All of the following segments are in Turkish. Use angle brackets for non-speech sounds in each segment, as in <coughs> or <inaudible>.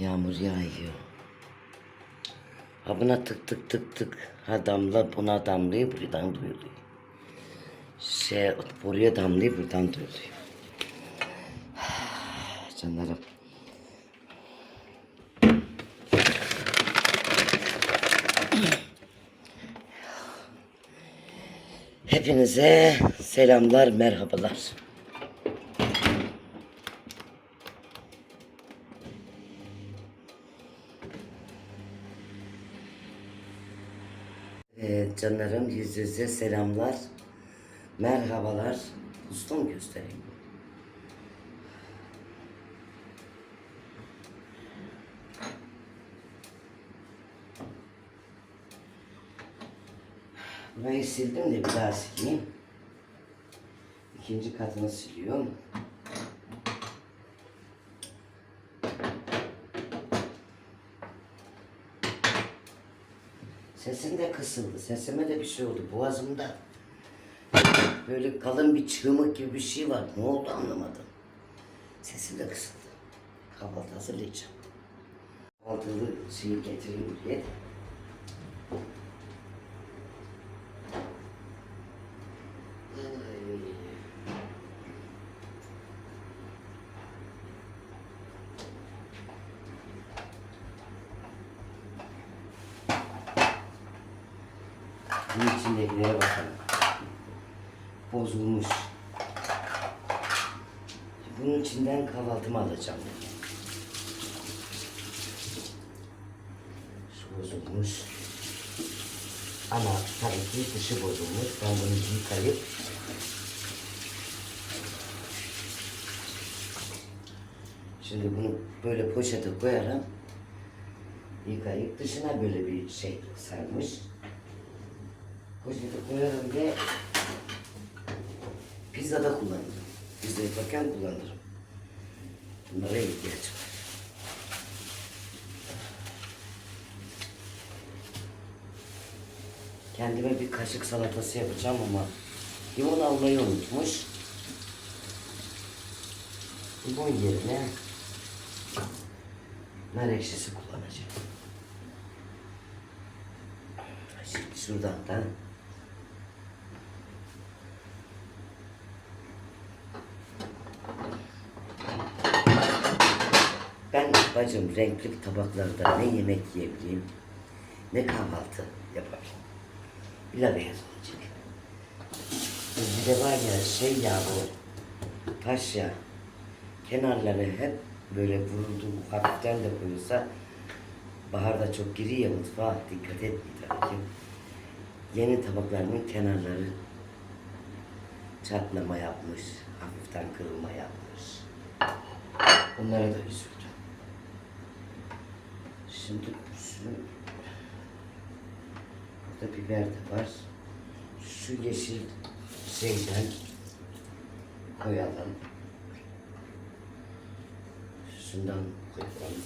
Yağmur yağıyor. Ha buna tık tık tık tık. Ha damla buna damlıyor buradan duyuluyor. Şey buraya damlıyor buradan duyuluyor. <sighs> Canlarım. Hepinize selamlar, merhabalar. Evet canlarım yüz yüze selamlar, merhabalar. Ustam göstereyim. Burayı sildim de bir daha sileyim. İkinci katını siliyorum. Sesim de kısıldı. Sesime de bir şey oldu. Boğazımda böyle kalın bir çığlık gibi bir şey var. Ne oldu anlamadım. Sesim de kısıldı. Kahvaltı hazırlayacağım. Kahvaltılı şeyi getireyim diye. Bunun içindekilere bakalım. Bozulmuş. Bunun içinden kahvaltımı alacağım. Şu bozulmuş. Ama tabii ki dışı bozulmuş. Ben bunu yıkayıp Şimdi bunu böyle poşete koyarım. Yıkayıp dışına böyle bir şey sarmış. Poşete koyarım ve pizzada kullanırım. Pizza yaparken kullanırım. Bunlara ihtiyaç var. Kendime bir kaşık salatası yapacağım ama limon almayı unutmuş. Limon yerine nar ekşisi kullanacağım. Şimdi şuradan da Ben bacım renkli tabaklarda ne yemek yiyebileyim ne kahvaltı yapabilirim. Pilav beyaz olacak. Bir de var ya şey ya bu taş ya kenarları hep böyle vuruldu hafiften de koyulsa baharda çok giriyor ya mutfağa dikkat etmeyin tabii ki. Yeni tabaklarımın kenarları çatlama yapmış, hafiften kırılma yapmış. Onlara da üzüldüm. Şimdi şu burada biber de var. Şu yeşil şeyden koyalım. Şundan koyalım.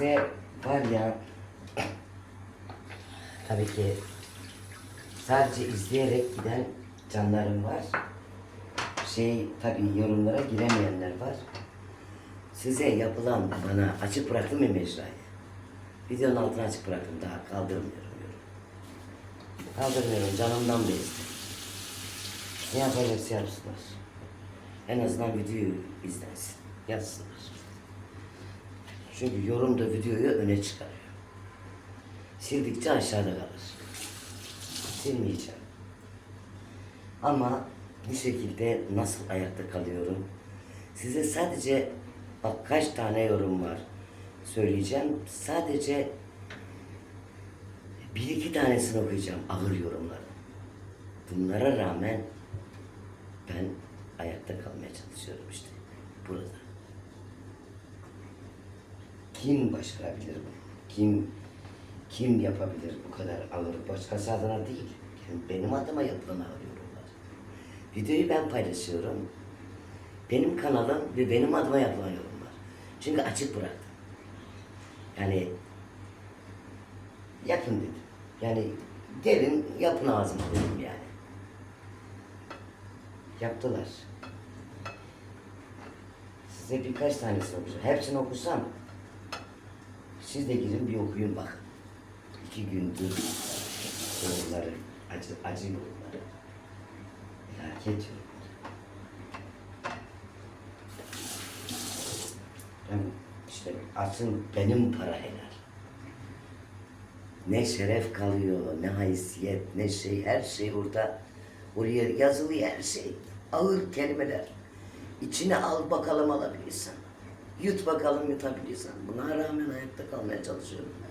Size var ya <coughs> tabii ki sadece izleyerek giden canlarım var. Şey tabii yorumlara giremeyenler var. Size yapılan bana açık bıraktım ya mecrayı. Videonun altına açık bıraktım daha kaldırmıyorum. yorum. Kaldırmıyorum canımdan bezdim. Ne yaparlarsa yapsınlar. En azından videoyu izlensin. Yazsınlar. Çünkü yorum da videoyu öne çıkarıyor. Sildikçe aşağıda kalır. Silmeyeceğim. Ama bu şekilde nasıl ayakta kalıyorum? Size sadece bak kaç tane yorum var söyleyeceğim. Sadece bir iki tanesini okuyacağım ağır yorumları. Bunlara rağmen ben ayakta kalmaya çalışıyorum işte burada. Kim başarabilir bunu? Kim kim yapabilir bu kadar ağır? Başkası adına değil. Yani benim adıma yapılan ağır. Videoyu ben paylaşıyorum. Benim kanalım ve benim adıma yapılan yorumlar. Çünkü açık bıraktım. Yani yapın dedim. Yani gelin yapın ağzıma dedim yani. Yaptılar. Size birkaç tanesini okuyacağım. Hepsini okusam siz de girin bir okuyun bakın. İki gündür yorumları, acı, acı yorumları. Felaket yorumları. Ben işte asıl benim para helal. Ne şeref kalıyor, ne haysiyet, ne şey, her şey orada. Oraya yazılı her şey. Ağır kelimeler. İçine al bakalım alabilirsen. Yut bakalım yutabilirsen. Buna rağmen hayatta kalmaya çalışıyorum ben.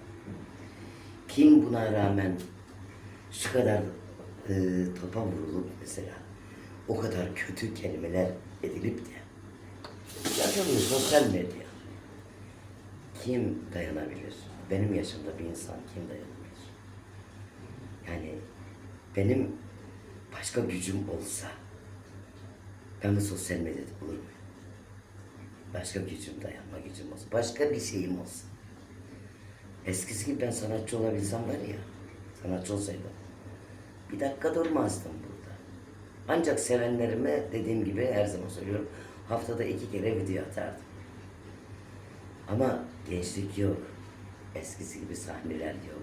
Kim buna rağmen şu kadar e, topa vurulup mesela o kadar kötü kelimeler edilip de yazılıyor sosyal medya. Kim dayanabilir? Benim yaşımda bir insan kim dayanabilir? Yani benim başka gücüm olsa ben bu sosyal medyada muyum? Başka gücüm, dayanma gücüm olsa, başka bir şeyim olsa. Eskisi gibi ben sanatçı olabilsem var ya, sanatçı olsaydım, bir dakika durmazdım burada. Ancak sevenlerime dediğim gibi her zaman söylüyorum, haftada iki kere video atardım. Ama gençlik yok. Eskisi gibi sahneler yok.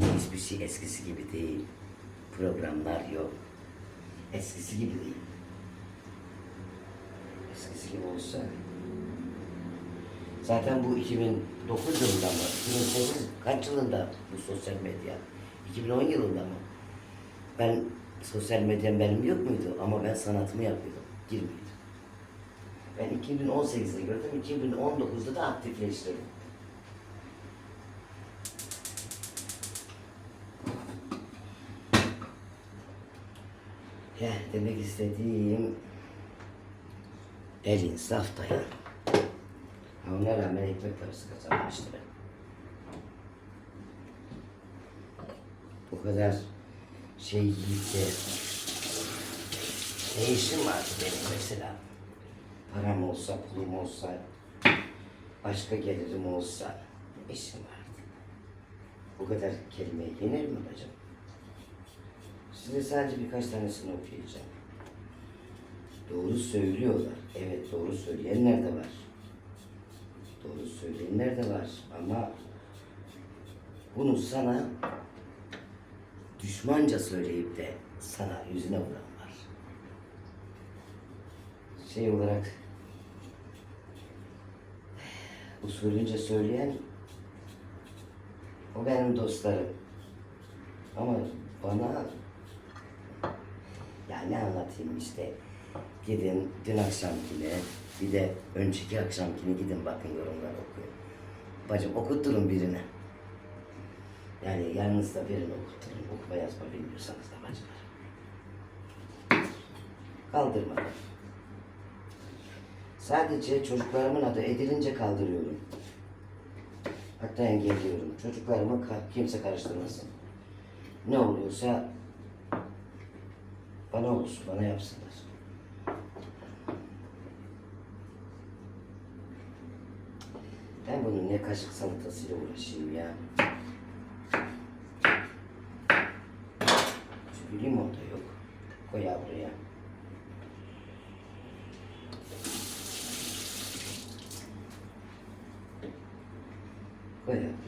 Hiçbir şey eskisi gibi değil. Programlar yok. Eskisi gibi değil. Eskisi gibi olsa Zaten bu 2009 yılında mı? 2008 kaç yılında bu sosyal medya? 2010 yılında mı? Ben sosyal medyam benim yok muydu? Ama ben sanatımı yapıyordum. Girmiyordum. Ben 2018'de gördüm, 2019'da da aktifleştirdim. Ya demek istediğim el insaf dayan. Ha, Ona rağmen ekmek parası kazanmıştı ben. Bu kadar şey yiyip de ne vardı benim mesela. Param olsa, pulum olsa, başka gelirim olsa ne işim vardı. Bu kadar kelimeyi yenir mi bacım? Size sadece birkaç tanesini okuyacağım. Doğru söylüyorlar. Evet doğru söyleyenler de var. Doğru söyleyenler de var ama bunu sana düşmanca söyleyip de sana yüzüne vuran var. Şey olarak usulünce söyleyen o benim dostlarım. Ama bana ya ne anlatayım işte gidin dün akşamkine bir de önceki akşamkine gidin bakın yorumlar okuyun. Bacım okutturun birine. Yani yanınızda birini okutturun. Okuma yazma bilmiyorsanız da bacılar. Kaldırmadan. Sadece çocuklarımın adı edilince kaldırıyorum. Hatta engelliyorum. Çocuklarımı kimse karıştırmasın. Ne oluyorsa bana olsun, bana yapsınlar. Ben bunun ne kaşık salatasıyla uğraşayım ya. Çünkü limon da yok. Koy ya buraya. Koy ya buraya.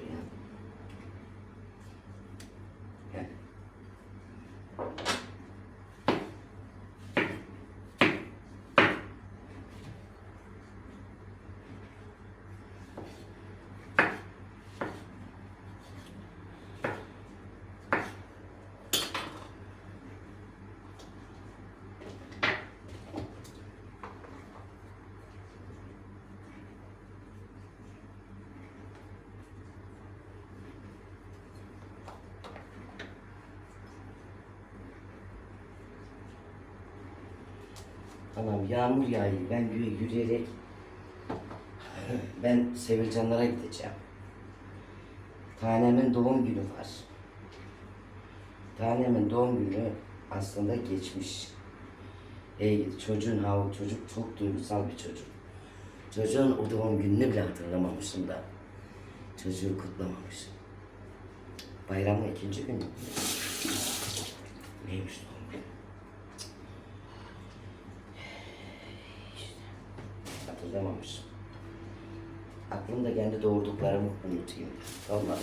Tamam yağmur yağıyor. Ben yü- yürüyerek ben Sevilcanlara gideceğim. Tanemin doğum günü var. Tanemin doğum günü aslında geçmiş. E, çocuğun ha çocuk çok duygusal bir çocuk. Çocuğun o doğum gününü bile hatırlamamışım da. Çocuğu kutlamamışım. Bayramın ikinci günü. Neymiş doğum günü? İşte, hatırlamamışım. Aklımda kendi doğurduklarımı unutayım. Olmadı.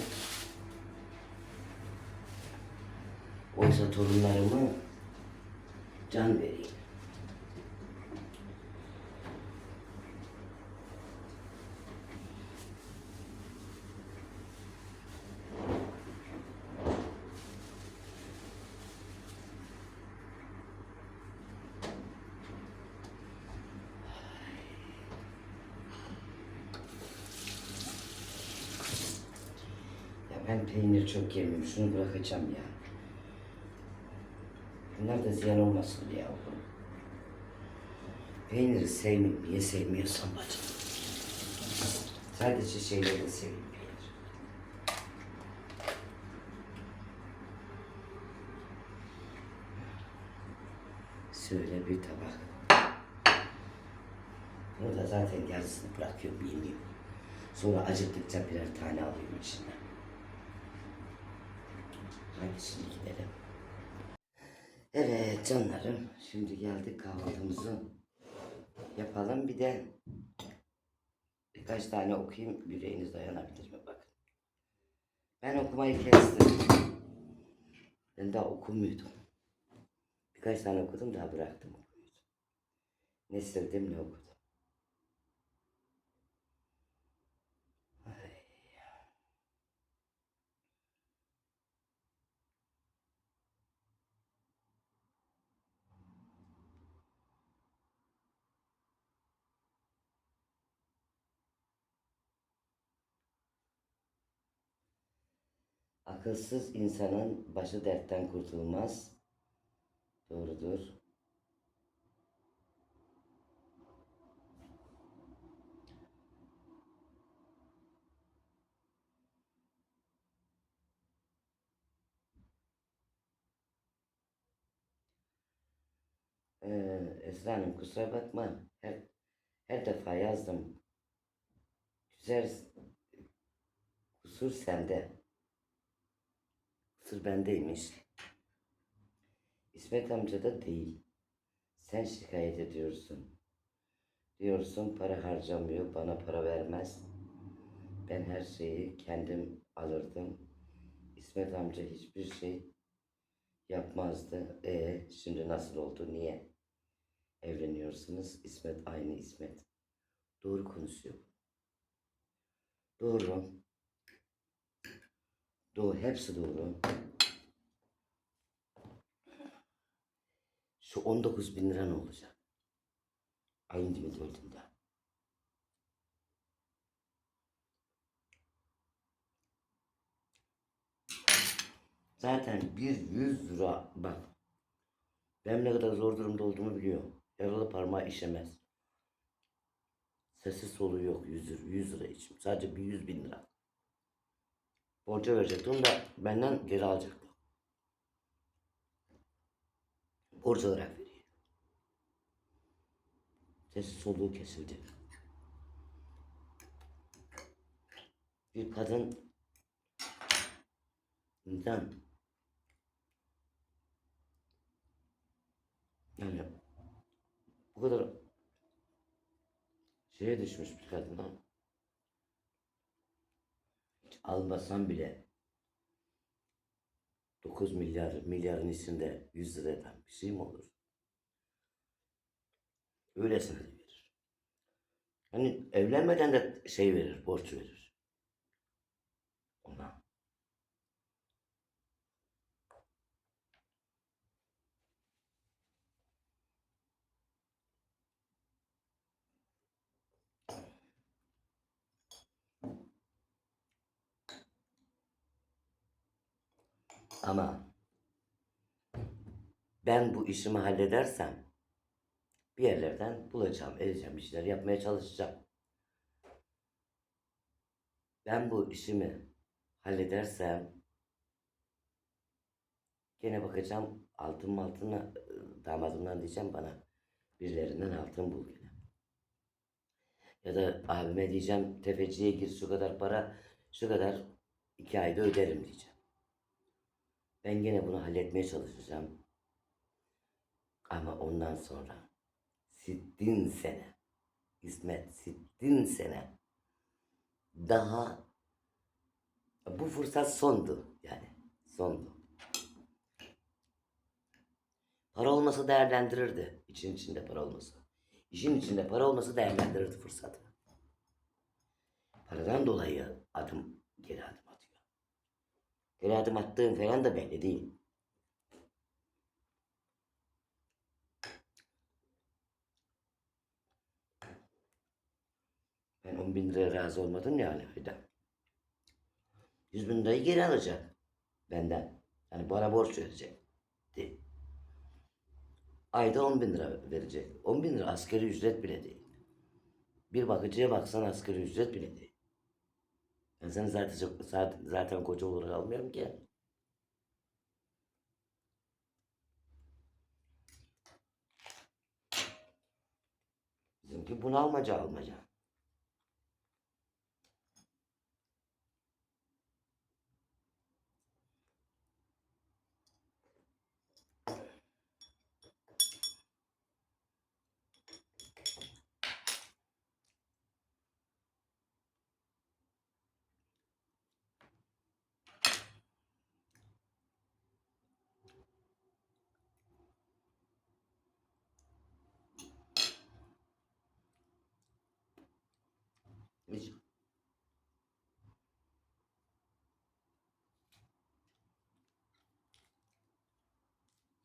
Oysa torunlarımı can vereyim. Ya ben peynir çok yemiyorum. Şunu bırakacağım ya. Bunlar da ziyan olmasın diye yavrum. Peyniri sevmiyorum. Niye sevmiyorsan bacım? Sadece şeyleri peynir. Şöyle bir tabak. Bunu da zaten yarısını bırakıyorum, yemiyorum. Sonra acıktıkça birer tane alıyorum içinden. Şimdi gidelim. Evet canlarım, şimdi geldik kahvaltımızı yapalım. Bir de birkaç tane okuyayım, yüreğiniz dayanabilir mi bakın. Ben okumayı kestim. Ben daha okumuyordum. Birkaç tane okudum daha bıraktım okumayı. Ne sevdim ne okudum. Ay. Akılsız insanın başı dertten kurtulmaz. Doğrudur. Ee, Esra Hanım kusura bakma. Her, her defa yazdım. Güzel kusur sende. Kusur bendeymiş. İsmet amca da değil. Sen şikayet ediyorsun. Diyorsun para harcamıyor, bana para vermez. Ben her şeyi kendim alırdım. İsmet amca hiçbir şey yapmazdı. E şimdi nasıl oldu? Niye? Evleniyorsunuz. İsmet aynı İsmet. Doğru konuşuyor. Doğru. Doğru. Hepsi doğru. Şu 19 bin lira ne olacak? Ayın dibi dördünde. Zaten bir 100 lira bak. Benim ne kadar zor durumda olduğumu biliyor. Yaralı parmağı işemez. Sesi soluğu yok 100 lira, 100 lira için. Sadece bir 100 bin lira. Borca verecekti. Onu da benden geri alacaktı. Borç olarak veriyor. Sesi soluğu kesildi. Bir kadın neden yani bu kadar şeye düşmüş bir kadından hiç almasam bile 9 milyar milyarın içinde 100 liradan bir şey mi olur? Öylesine de verir. Hani evlenmeden de şey verir, borç verir. Ona. Ama ben bu işimi halledersem bir yerlerden bulacağım, edeceğim, bir yapmaya çalışacağım. Ben bu işimi halledersem gene bakacağım altın altına damadımdan diyeceğim bana Birilerinden altın bul gene. Ya da abime diyeceğim tefeciye gir şu kadar para şu kadar iki ayda öderim diyeceğim. Ben gene bunu halletmeye çalışacağım. Ama ondan sonra sittin sene İsmet sittin sene daha bu fırsat sondu yani sondu. Para olmasa değerlendirirdi. İçin içinde para olmasa. İşin içinde para olmasa değerlendirirdi fırsatı. Paradan dolayı adım geri adım Geri adım attığım falan da belli değil. Ben 10 bin liraya razı olmadım yani ayda. 100 bin lirayı geri alacak benden. Yani bana borç verecek. Değil. Ayda 10 bin lira verecek. 10 bin lira asgari ücret bile değil. Bir bakıcıya baksan asgari ücret bile değil. Ben seni zaten, zaten, zaten koca olarak almıyorum ki. Bizimki bunalmaca almaca. Hiç.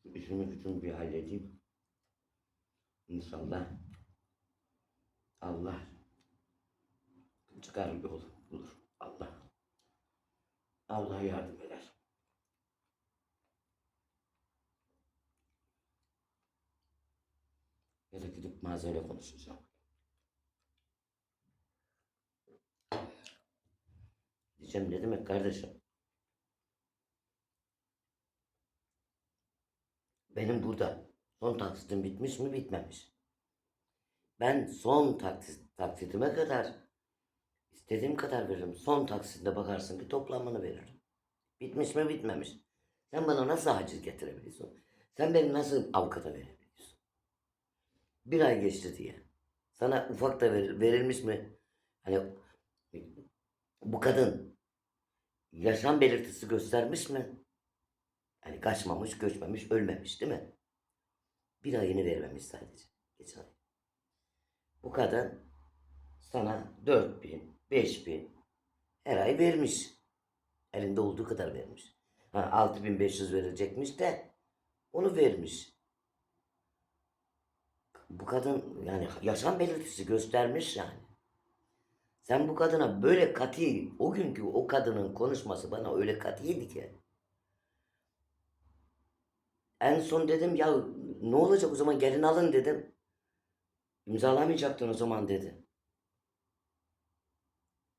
Şu işimi gücümü bir halledeyim. İnşallah Allah çıkar yol bulur. Allah. Allah yardım eder. Ya da gidip mağazayla konuşacağım. Diyeceğim ne demek kardeşim? Benim burada son taksitim bitmiş mi bitmemiş. Ben son taksit, taksitime kadar istediğim kadar veririm. Son taksitinde bakarsın ki toplamını veririm. Bitmiş mi bitmemiş. Sen bana nasıl haciz getirebiliyorsun? Sen beni nasıl avukata verebiliyorsun? Bir ay geçti diye. Sana ufak da ver- verilmiş mi? Hani bu kadın yaşam belirtisi göstermiş mi? Yani kaçmamış, göçmemiş, ölmemiş değil mi? Bir ayını vermemiş sadece. Geçen ay. Bu kadın sana 4 bin, 5 bin her ay vermiş. Elinde olduğu kadar vermiş. Ha, 6500 verecekmiş de onu vermiş. Bu kadın yani yaşam belirtisi göstermiş yani. Sen bu kadına böyle kati, o günkü o kadının konuşması bana öyle katiydi ki. En son dedim ya ne olacak o zaman gelin alın dedim. İmzalamayacaktın o zaman dedi.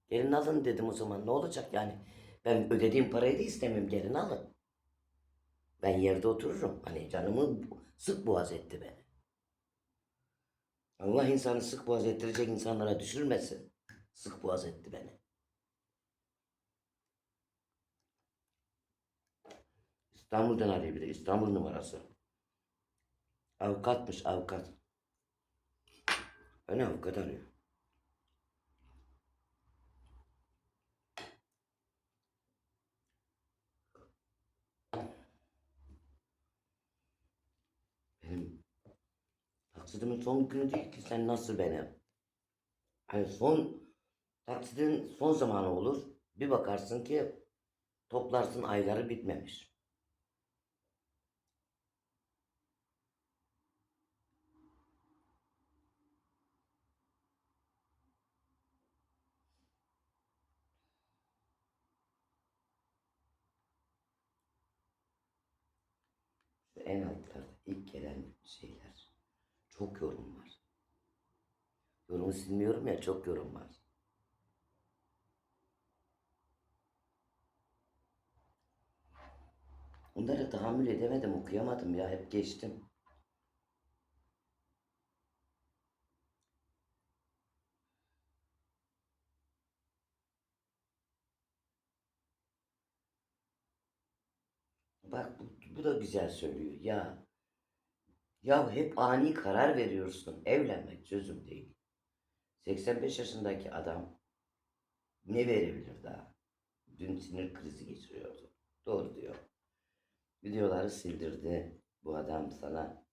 Gelin alın dedim o zaman ne olacak yani. Ben ödediğim parayı da istemiyorum gelin alın. Ben yerde otururum. Hani canımı sık boğaz etti beni. Allah insanı sık boğaz ettirecek insanlara düşürmesin. Sık boğaz etti beni. İstanbul'dan arıyor bir de. İstanbul numarası. Avukatmış avukat. Beni avukat arıyor. Benim taksitimin son günü değil ki sen nasıl benim? Hani son taksitin son zamanı olur. Bir bakarsın ki toplarsın ayları bitmemiş. en altlarda ilk gelen şeyler. Çok yorum var. Yorumu silmiyorum ya çok yorum var. Onlara tahammül edemedim, okuyamadım ya. Hep geçtim. Bak bu bu da güzel söylüyor. Ya ya hep ani karar veriyorsun. Evlenmek çözüm değil. 85 yaşındaki adam ne verebilir daha? Dün sinir krizi geçiriyordu. Doğru diyor. Videoları sildirdi bu adam sana.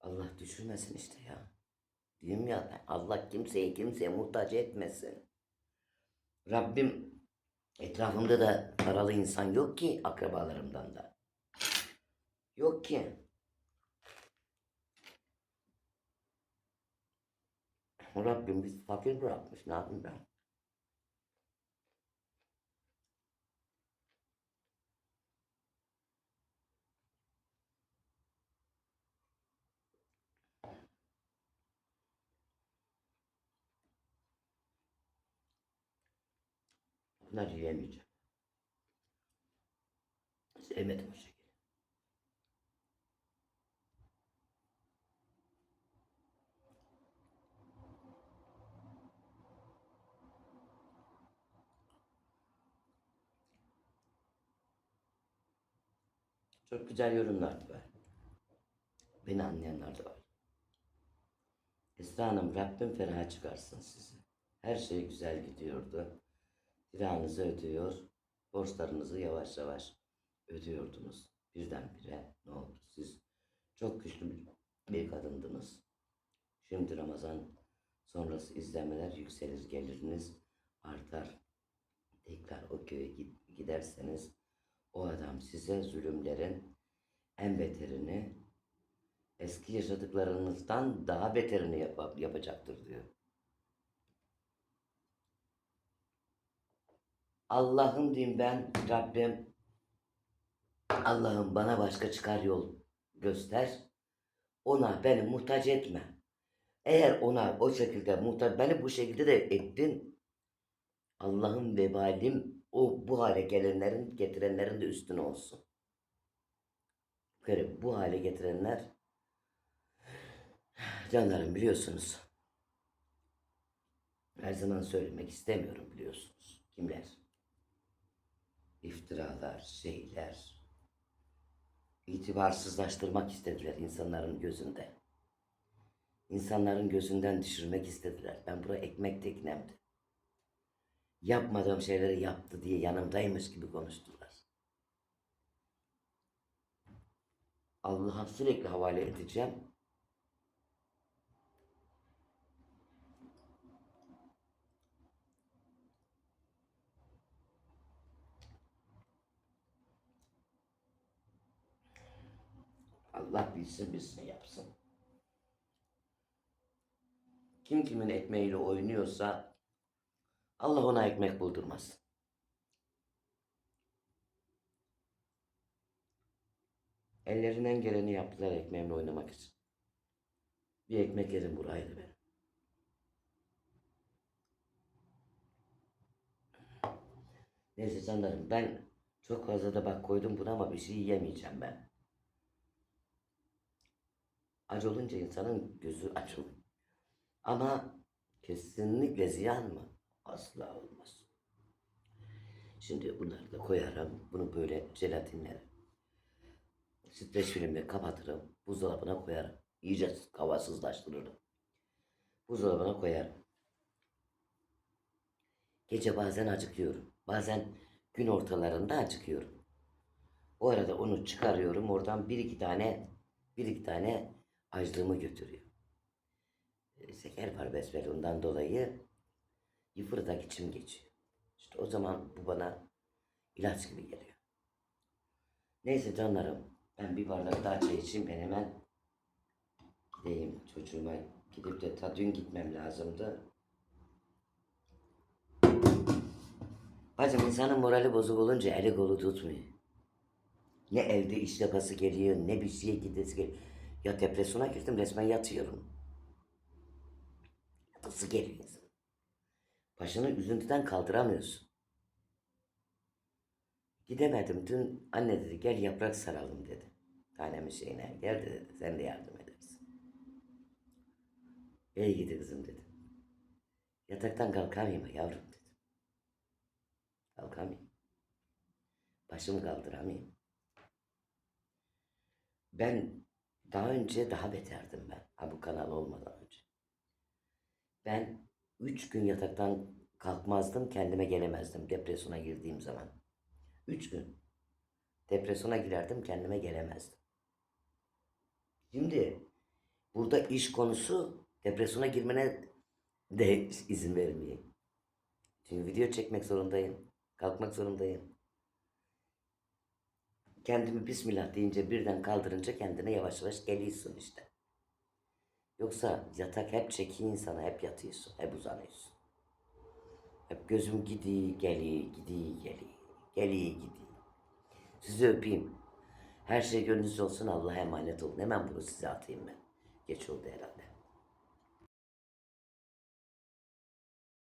Allah düşürmesin işte ya. Diyeyim ya Allah kimseye kimseye muhtaç etmesin. Rabbim etrafımda da paralı insan yok ki akrabalarımdan da. Yok ki. Rabbim bizi fakir bırakmış. Ne yapayım ben? Bunları yiyemeyeceğim. Sevmedim o şekilde. Çok güzel yorumlar var. Beni anlayanlar da var. Esra Hanım Rabbim feraha çıkarsın sizi. Her şey güzel gidiyordu. Kiranızı ödüyor, borçlarınızı yavaş yavaş ödüyordunuz. Birdenbire ne oldu? Siz çok güçlü bir, kadındınız. Şimdi Ramazan sonrası izlemeler yükselir, geliriniz artar. Tekrar o köye giderseniz o adam size zulümlerin en beterini eski yaşadıklarınızdan daha beterini yap- yapacaktır diyor. Allah'ım diyeyim ben Rabbim Allah'ım bana başka çıkar yol göster. Ona beni muhtaç etme. Eğer ona o şekilde muhtaç beni bu şekilde de ettin. Allah'ım vebalim o bu hale gelenlerin getirenlerin de üstüne olsun. Kere bu hale getirenler canlarım biliyorsunuz. Her zaman söylemek istemiyorum biliyorsunuz. Kimler? İftiralar, şeyler, itibarsızlaştırmak istediler insanların gözünde. İnsanların gözünden düşürmek istediler. Ben buraya ekmek teknemdi. Yapmadığım şeyleri yaptı diye yanımdaymış gibi konuştular. Allah'a sürekli havale edeceğim. Allah bilsin bilsin yapsın. Kim kimin ekmeğiyle oynuyorsa Allah ona ekmek buldurmaz. Ellerinden geleni yaptılar ekmeğimle oynamak için. Bir ekmek yedim buraydı benim. Neyse canlarım ben çok fazla da bak koydum buna ama bir şey yiyemeyeceğim ben. Aç olunca insanın gözü açılır. Ama kesinlikle ziyan mı? Asla olmaz. Şimdi bunları da koyarım. Bunu böyle jelatinle streç filmle kapatırım. Buzdolabına koyarım. İyice havasızlaştırırım. Buzdolabına koyarım. Gece bazen acıkıyorum. Bazen gün ortalarında acıkıyorum. O arada onu çıkarıyorum. Oradan bir iki tane bir iki tane açlığımı götürüyor. E, Şeker var besbelli ondan dolayı yıfırdak içim geçiyor. İşte o zaman bu bana ilaç gibi geliyor. Neyse canlarım ben bir bardak daha çay içeyim ben hemen gideyim çocuğuma gidip de ta dün gitmem lazımdı. Bacım insanın morali bozuk olunca eli kolu tutmuyor. Ne evde iş yapası geliyor, ne bir şeye gidesi geliyor. Ya depresyona girdim resmen yatıyorum. Yatısı geliyor. Başını üzüntüden kaldıramıyorsun. Gidemedim. Dün anne dedi gel yaprak saralım dedi. Tanemin şeyine. Gel dedi sen de yardım edersin. İyi gidi kızım dedim. Yataktan kalkamayayım yavrum dedim. Kalkamayayım. Başımı kaldıramayayım. Ben daha önce daha beterdim ben. Ha bu kanal olmadan önce. Ben üç gün yataktan kalkmazdım, kendime gelemezdim depresyona girdiğim zaman. Üç gün. Depresyona girerdim, kendime gelemezdim. Şimdi burada iş konusu depresyona girmene de izin vermeyeyim. Çünkü video çekmek zorundayım. Kalkmak zorundayım. Kendimi Bismillah deyince birden kaldırınca kendine yavaş yavaş geliyorsun işte. Yoksa yatak hep çekiyor insana, hep yatıyorsun, hep uzanıyorsun. Hep gözüm gidiyor, geliyor, gidiyor, geliyor, geliyor, gidiyor. Sizi öpeyim. Her şey gönlünüzce olsun, Allah'a emanet olun. Hemen bunu size atayım ben. Geç oldu herhalde.